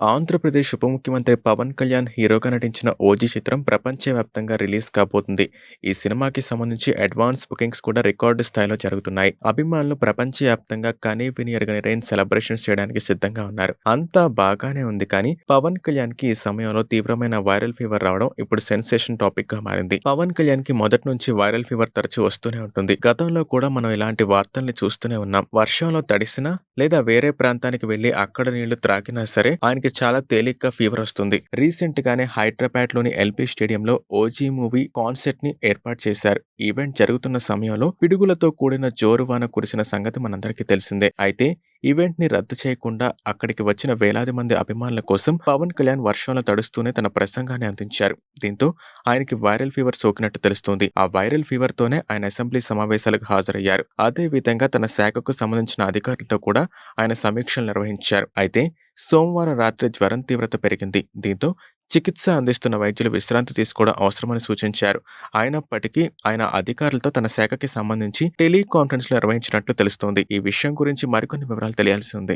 ఆంధ్రప్రదేశ్ ఉప ముఖ్యమంత్రి పవన్ కళ్యాణ్ హీరోగా నటించిన 'ఓజీ' చిత్రం ప్రపంచవ్యాప్తంగా రిలీజ్ కాబోతుంది. ఈ సినిమాకి సంబంధించి అడ్వాన్స్ బుకింగ్స్ కూడా రికార్డు స్థాయిలో జరుగుతున్నాయి. అభిమానులు ప్రపంచవ్యాప్తంగా కనీవినీ ఎరుగని రేంజ్ సెలబ్రేషన్స్ చేయడానికి సిద్ధంగా ఉన్నారు. అంతా బాగానే ఉంది కానీ పవన్ కళ్యాణ్‌కి ఈ సమయంలో తీవ్రమైన వైరల్ ఫీవర్ రావడం ఇప్పుడు సెన్సేషన్ టాపిక్‌గా మారింది. పవన్ కళ్యాణ్‌కి మొదటి నుంచి వైరల్ ఫీవర్ తరచూ వస్తూనే ఉంటుంది. గతంలో కూడా మనం ఇలాంటి వార్తల్ని చూస్తూనే ఉన్నాం. వర్షంలో తడిసినా లేదా వేరే ప్రాంతానికి వెళ్ళి అక్కడ నీళ్ళు త్రాగినా సరే ఆయనకి చాలా తేలిగ్గా ఫీవర్ వస్తుంది. రీసెంట్ గానే హైదరాబాద్లోని ఎల్పీ స్టేడియంలో 'ఓజీ' మూవీ కాన్సర్ట్‌ని ఏర్పాటు చేశారు. ఈవెంట్ జరుగుతున్న సమయంలో పిడుగులతో కూడిన జోరువాన కురిసిన సంగతి మనందరికీ తెలిసిందే. అయితే ఈవెంట్‌ని రద్దు చేయకుండా అక్కడికి వచ్చిన వేలాది మంది అభిమానుల కోసం పవన్ కళ్యాణ్ వర్షంలో తడుస్తూనే తన ప్రసంగాన్ని అందించారు. దీంతో ఆయనకి వైరల్ ఫీవర్ సోకినట్టు తెలుస్తోంది. ఆ వైరల్ ఫీవర్‌తోనే ఆయన అసెంబ్లీ సమావేశాలకు హాజరయ్యారు. అదే విధంగా తన శాఖకు సంబంధించిన అధికారులతో కూడా ఆయన సమీక్షలు నిర్వహించారు. అయితే సోమవారం రాత్రి జ్వరం తీవ్రత పెరిగింది. దీంతో చికిత్స అందిస్తున్న వైద్యులు విశ్రాంతి తీసుకోవడం అవసరమని సూచించారు. అయినప్పటికీ ఆయన అధికారులతో తన శాఖకి సంబంధించి టెలికాన్ఫరెన్స్‌లు నిర్వహించినట్లు తెలుస్తోంది. ఈ విషయం గురించి మరికొన్ని వివరాలు తెలియాల్సి ఉంది.